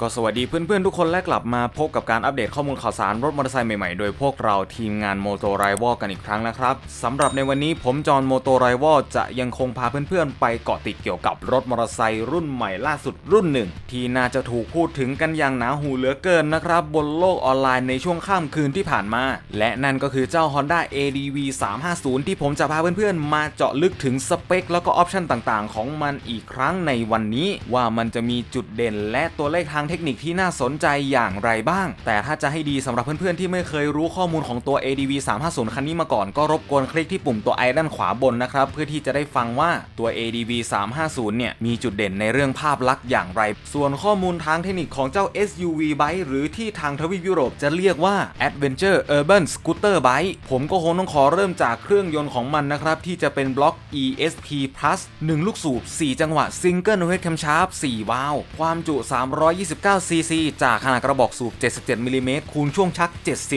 ก็สวัสดีเพื่อนๆ ทุกคนและกลับมาพบกับการอัปเดตข้อมูลข่าวสารรถมอเตอร์ไซค์ใหม่ๆ โดยพวกเราทีมงานโมโตไรวอลกันอีกครั้งนะครับสำหรับในวันนี้ผมจอห์นโมโตไรวอลจะยังคงพาเพื่อนๆ ไปเกาะติดเกี่ยวกับรถมอเตอร์ไซค์รุ่นใหม่ล่าสุดรุ่นหนึ่ง ที่น่าจะถูกพูดถึงกันอย่างหนาหูเหลือเกินนะครับ บนโลกออนไลน์ในช่วงข้ามคืนที่ผ่านมา และนั่นก็คือเจ้า Honda ADV 350 ที่ผมจะพาเพื่อนๆ มาเจาะลึกถึงสเปค แล้วก็ออปชันต่างๆ ของมันอีกครั้งในวันนี้ ว่ามันจะมีจุดเด่นและตัวเลขทางางเทคนิคที่น่าสนใจอย่างไรบ้าง แต่ถ้าจะให้ดีสำหรับเพื่อนๆ ที่ไม่เคยรู้ข้อมูลของตัว ADV 350 คันนี้มาก่อนก็รบกวนคลิกที่ปุ่มตัวไอด้านขวาบนนะครับ เพื่อที่จะได้ฟังว่าตัว ADV 350 เนี่ย มีจุดเด่นในเรื่องภาพลักษณ์อย่างไร ส่วนข้อมูลทางเทคนิคของเจ้า SUV Bike หรือที่ทางทวีปยุโรปจะเรียกว่า Adventure Urban Scooter Bike ผมก็คงต้องขอเริ่มจากเครื่องยนต์ของมันนะครับที่จะเป็นบล็อก ESP Plus 1 ลูกสูบ 4 จังหวะ Single Wake Camshaft 4วาล์วความจุ 320 79ซีซีจากขนาดกระบอกสูบ 77มิลิเมตรคูณช่วงชัก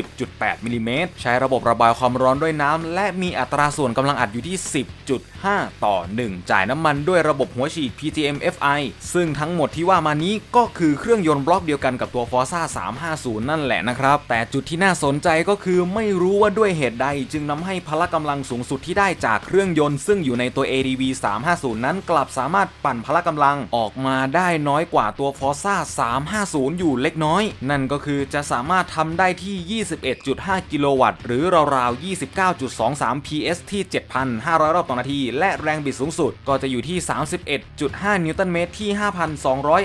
70.8มิลิเมตรใช้ระบบระบายความร้อนด้วยน้ำ และมีอัตราส่วนกำลังอัดอยู่ที่ 10.5 ต่อ 1 จ่ายน้ำมันด้วยระบบหัวฉีด PTM FI ซึ่งทั้งหมดที่ว่ามานี้ก็คือเครื่องยนต์บล็อกเดียวกันกับตัว Forza 350 นั่นแหละนะครับ แต่จุดที่น่าสนใจก็คือไม่รู้ว่าด้วยเหตุใด จึงนำให้พละกำลังสูงสุดที่ได้จากเครื่องยนต์ซึ่งอยู่ในตัว ADV 350 นั้นกลับสามารถปั่นพละกำลังออกมาได้น้อยกว่าตัว Forza 350 อยู่เล็กน้อย นั่นก็คือจะสามารถทำได้ที่ 21.5 กิโลวัตต์ หรือราวๆ 29.23 PS ที่ 7,500 รอบต่อนาที และแรงบิดสูงสุด ก็จะอยู่ที่ 31.5 นิวตันเมตรที่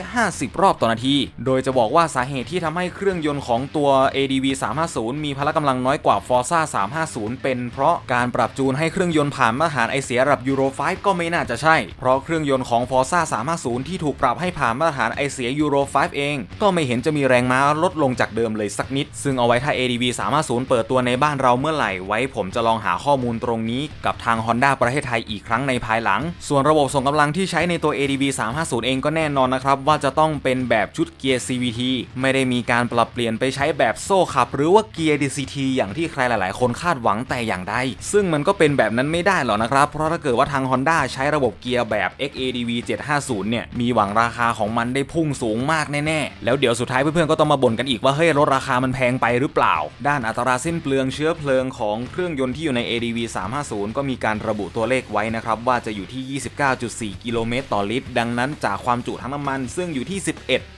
5,250 รอบต่อนาที โดยจะบอกว่าสาเหตุที่ทำให้เครื่องยนต์ของตัว ADV 350 มีพละกำลังน้อยกว่า Forza 350 เป็นเพราะการปรับจูนให้เครื่องยนต์ผ่านมาตรฐานไอเสียระดับ Euro 5ก็ไม่น่าจะใช่ เพราะเครื่องยนต์ของ Forza 350 ที่ถูกปรับให้ผ่านมาตรฐานไอเสีย Euro 5เอง ก็ไม่เห็นจะมีแรงม้าลดลงจากเดิมเลยสักนิด ซึ่งเอาไว้ถ้า ADV 350 เปิดตัวในบ้านเราเมื่อไหร่ ไว้ผมจะลองหาข้อมูลตรงนี้ กับทาง Honda ประเทศไทยอีกครั้งในภายหลัง ส่วนระบบส่งกำลังที่ใช้ในตัว ADV 350 เองก็แน่นอนนะครับ ว่าจะต้องเป็นแบบชุดเกียร์ CVT ไม่ได้มีการปรับเปลี่ยนไปใช้แบบโซ่ขับ หรือว่าเกียร์ DCT อย่างที่ใครหลาย ๆ คนคาดหวังแต่อย่างใดซึ่งมันก็เป็นแบบนั้นไม่ได้หรอกนะครับ เพราะถ้าเกิดว่าทาง Honda ใช้ระบบเกียร์แบบ XADV 750 เนี่ยมีหวังราคาของมันได้พุ่งสูงมากแน่ๆ แล้วเดี๋ยวสุดท้ายเพื่อนๆก็ต้องมาบ่นกันอีกว่าเฮ้ยรถราคามันแพงไปหรือเปล่า ด้านอัตราสิ้นเปลืองเชื้อเพลิงของเครื่องยนต์ที่อยู่ใน ADV 350 ก็มีการระบุตัวเลขไว้นะครับว่าจะอยู่ที่ 29.4 กิโลเมตรต่อลิตร ดังนั้นจากความจุทั้งน้ำมันซึ่งอยู่ที่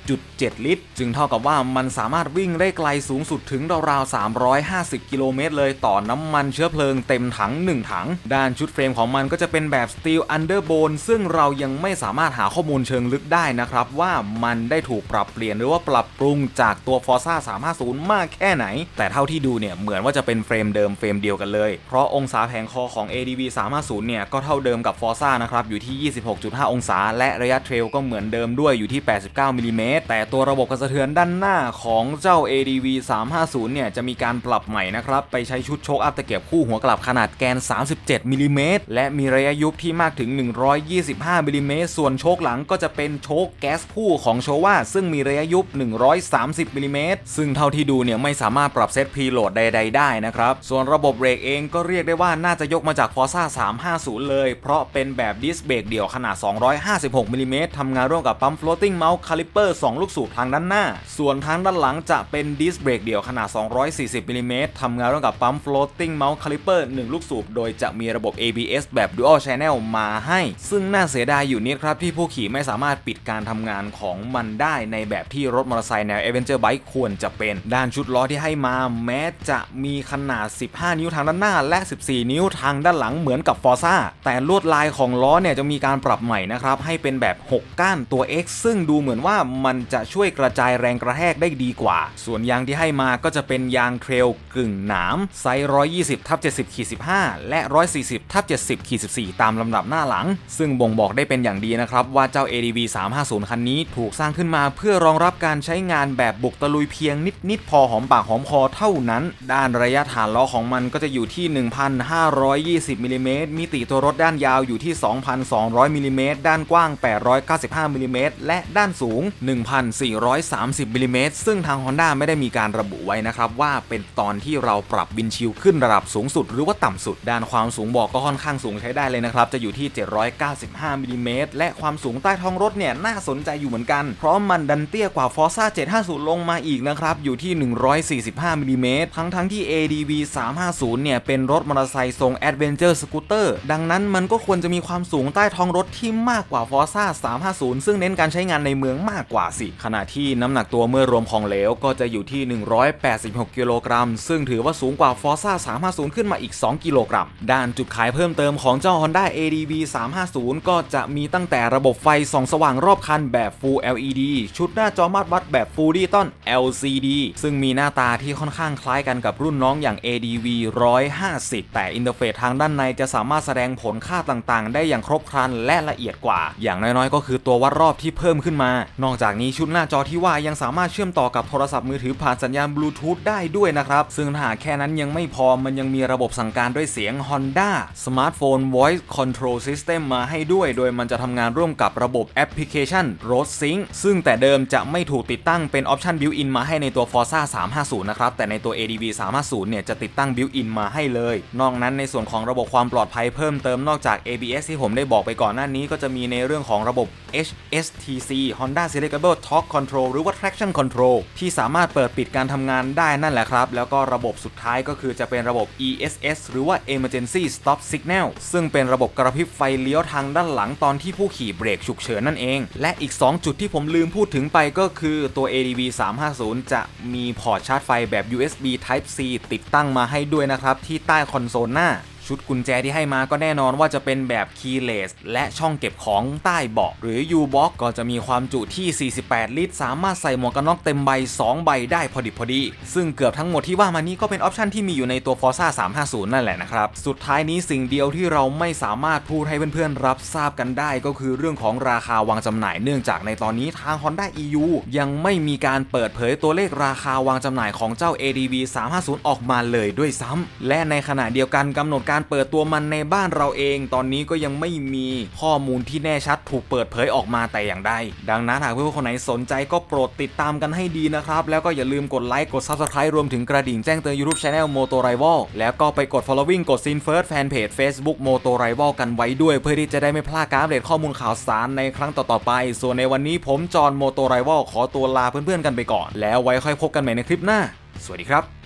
11.7 ลิตร จึงเท่ากับว่ามันสามารถวิ่งได้ไกลสูงสุดถึงราวๆ 350 กิโลเมตรเลยต่อน้ำมันเชื้อเพลิงเต็มถัง 1 ถัง ด้านชุดเฟรมของมันก็จะเป็นแบบ Steel Underbone ซึ่งเรายังไม่สามารถหาข้อมูลเชิงลึกได้นะครับว่ามันได้ถูกปรับเปลี่ยนหรือว่าปรับปรุงจากตัว Forza 350 มากแค่ไหน แต่เท่าที่ดูเนี่ยเหมือนว่าจะเป็นเฟรมเดิมเฟรมเดียวกันเลย เพราะองศาแผงคอของ ADV 350 เนี่ยก็เท่าเดิมกับ Forza นะครับอยู่ที่ 26.5 องศา และระยะเทรลก็เหมือนเดิมด้วยอยู่ที่ 89มิลลิเมตรแต่ตัวระบบกระสะเทือนด้านหน้าของเจ้า ADV 350 เนี่ยจะมีการปรับใหม่นะครับไปใช้ชุดโชคอัพตะเกียบคู่หัวกลับขนาดแกน 37มิลลิเมตรและมีระยะยุบที่มากถึง 125มิลลิเมตรส่วนโชคหลังก็จะเป็นโชคแก๊สคู่ของโชว่าซึ่งมีระยะยุบ 130มิลลิเมตรซึ่งเท่าที่ดูเนี่ยไม่สามารถปรับเซตพรีโหลดใด ๆ ได้นะครับ ส่วนระบบเบรกเองก็เรียกได้ว่าน่าจะยกมาจาก Forza 350 เลย เพราะเป็นแบบดิสเบรกเดี่ยวขนาด 256มิลลิเมตรทำงานร่วมกับปั๊ม floating mount caliper 2 ลูกสูบทางด้านหน้า ส่วนทางด้านหลังจะเป็นดิสเบรกเดี่ยวขนาด 240มิลลิเมตรทำงานร่วมกับปั๊ม floating mount caliper 1 ลูกสูบ โดยจะมีระบบ ABS แบบ dual channel มาให้ ซึ่งน่าเสียดายอยู่นิดครับที่ผู้ขี่ไม่สามารถปิดการทำงานของมันได้ในแบบที่รถมอเตอร์ไซค์แนว Adventure Bike ควรจะเป็นด้านชุดล้อที่ให้มาแม้จะมีขนาด 15 นิ้วทางด้านหน้า และ 14 นิ้วทางด้านหลังเหมือนกับ Forza แต่ลวดลายของล้อเนี่ยจะมีการปรับใหม่นะครับให้เป็นแบบ 6 ก้านตัว X ซึ่งดูเหมือนว่ามันจะช่วยกระจายแรงกระแทกได้ดีกว่า ส่วนยางที่ให้มาก็จะเป็นยางเทรลกึ่งหนามไซส์120ทับ70ขีด15 และ 140ทับ70ขีด14 ตามลำดับหน้าหลัง ซึ่งบ่งบอกได้เป็นอย่างดีนะครับว่าเจ้า ADV 350 คันนี้ถูกสร้างขึ้นมาเพื่อรองรับการใช้งานแบบบุกตะลุยเพียงนิดๆพอหอมปากหอมคอเท่านั้น ด้านระยะฐานล้อของมันก็จะอยู่ที่ 1,520มิลลิเมตรมิติตัวรถด้านยาวอยู่ที่ 2,200มิลลิเมตรด้านกว้าง 895มิลลิเมตรและด้านสูง 1,430มิลลิเมตรซึ่งทาง Honda ไม่ได้มีการระบุไว้นะครับว่าเป็นตอนที่เราปรับวินชิลขึ้นระดับสูงสุด หรือว่าต่ำสุด ด้านความสูงบอกก็ค่อนข้างสูงใช้ได้เลยนะครับจะอยู่ที่ 795มิลิเมตรและความสูงใต้ท้องรถเนี่ยน่าสนใจอยู่เหมือนกันเพราะมันดันเตี้ยกว่า Forza 750 ลงมาอีกนะครับ อยู่ที่ 145มิลลิเมตรทั้งทั้งๆที่ ADV 350 เนี่ย เป็นรถมอเตอร์ไซค์ทรง Adventure Scooter ดังนั้นมันก็ควรจะมีความสูงใต้ท้องรถที่มากกว่า Forza 350 ซึ่งเน้นการใช้งานในเมืองมากกว่าสิ ขณะที่น้ำหนักตัวเมื่อรวมของเหลวก็จะอยู่ที่ 186 กิโลกรัม ซึ่งถือว่าสูงกว่า Forza 350 ขึ้นมาอีก 2 กิโลกรัม ด้านจุดขายเพิ่มเติมของเจ้า Honda ADV 350 ก็จะมีตั้งแต่ระบบไฟส่องสว่างรอบคันแบบ Full LED ชุดหน้าจอมาตรวัดแบบ Full Digital LCD ซึ่งมีหน้าตาที่ค่อนข้างคล้ายกันกับรุ่นน้องอย่าง ADV 150 แต่อินเทอร์เฟซทางด้านในจะสามารถแสดงผลค่าต่างๆ ได้อย่างครบครันและละเอียดกว่า อย่างน้อยๆ ก็คือตัววัดรอบที่เพิ่มขึ้นมา นอกจากนี้ชุดหน้าจอที่ว่ายังสามารถเชื่อมต่อกับโทรศัพท์มือถือผ่านสัญญาณบลูทูธได้ด้วยนะครับซึ่งหากแค่นั้นยังไม่พอมันยังมีระบบสั่งการด้วยเสียง Honda Smartphone Voice Control System มาให้ด้วย โดยมันจะทำงานร่วมกับระบบแอปพลิเคชัน Road Sync ซึ่งแต่เดิมจะไม่ถูกติดตั้งเป็นออปชัน Built-in มาให้ในตัว Forza 350 นะครับ แต่ในตัว ADV 350 เนี่ยจะติดตั้ง Built-in มาให้เลย นอกนั้นในส่วนของระบบความปลอดภัยเพิ่มเติมนอกจาก ABS ที่ผมได้บอกไปก่อนหน้านี้ก็จะมีในเรื่องของระบบ HSTC Honda Selectable Torque Control หรือว่า Traction Control ที่สามารถเปิดปิดการทำงานได้นั่นแหละครับ แล้วก็ระบบสุดท้ายก็คือจะเป็นระบบ ESS หรือว่า Emergency Stop Signal ซึ่งเป็นระบบกระพริบไฟเลี้ยวทางด้านหลังตอนที่ผู้ขี่เบรกฉุกเฉินนั่นเอง และอีก 2 จุดที่ผมลืมพูดถึงไปก็คือตัว ADV 350 จะมีพอร์ตชาร์จไฟแบบ USB Type C ติดตั้งมาให้ด้วยนะครับ ที่ใต้คอนโซลหน้า ชุดกุญแจที่ให้มาก็แน่นอนว่าจะเป็นแบบ keyless และช่องเก็บของใต้เบาะหรือ U-Box ก็จะมีความจุที่ 48 ลิตร สามารถใส่หมวกกันน็อกเต็มใบ 2 ใบได้พอดิบพอดี ซึ่งเกือบทั้งหมดที่ว่ามานี้ก็เป็นออปชันที่มีอยู่ในตัว Forza 350 นั่นแหละนะครับ สุดท้ายนี้สิ่งเดียวที่เราไม่สามารถพูดให้เพื่อนๆรับทราบกันได้ ก็คือเรื่องของราคาวางจำหน่ายเนื่องจากในตอนนี้ทาง Honda EU ยังไม่มีการเปิดเผยตัวเลขราคาวางจำหน่ายของเจ้า ADV 350 ออกมาเลยด้วยซ้ำและในขณะเดียวกันกำหนดการการเปิดตัวมันในบ้านเราเอง ตอนนี้ก็ยังไม่มีข้อมูลที่แน่ชัดถูกเปิดเผยออกมาแต่อย่างใดดังนั้นหากเพื่อนๆคนไหนสนใจก็โปรดติดตามกันให้ดีนะครับ แล้วก็อย่าลืมกดไลค์กด Subscribe รวมถึงกระดิ่งแจ้งเตือน YouTube Channel Moto Rival แล้วก็ไปกด following กด Sin First Fanpage Facebook Moto Rival กันไว้ด้วย เพื่อที่จะได้ไม่พลาดการอัปเดตข้อมูลข่าวสารในครั้งต่อๆไป ส่วนในวันนี้ผมจอห์น Moto Rival ขอตัวลาเพื่อนๆกันไปก่อน แล้วไว้ค่อยพบกันใหม่ในคลิปหน้า สวัสดีครับ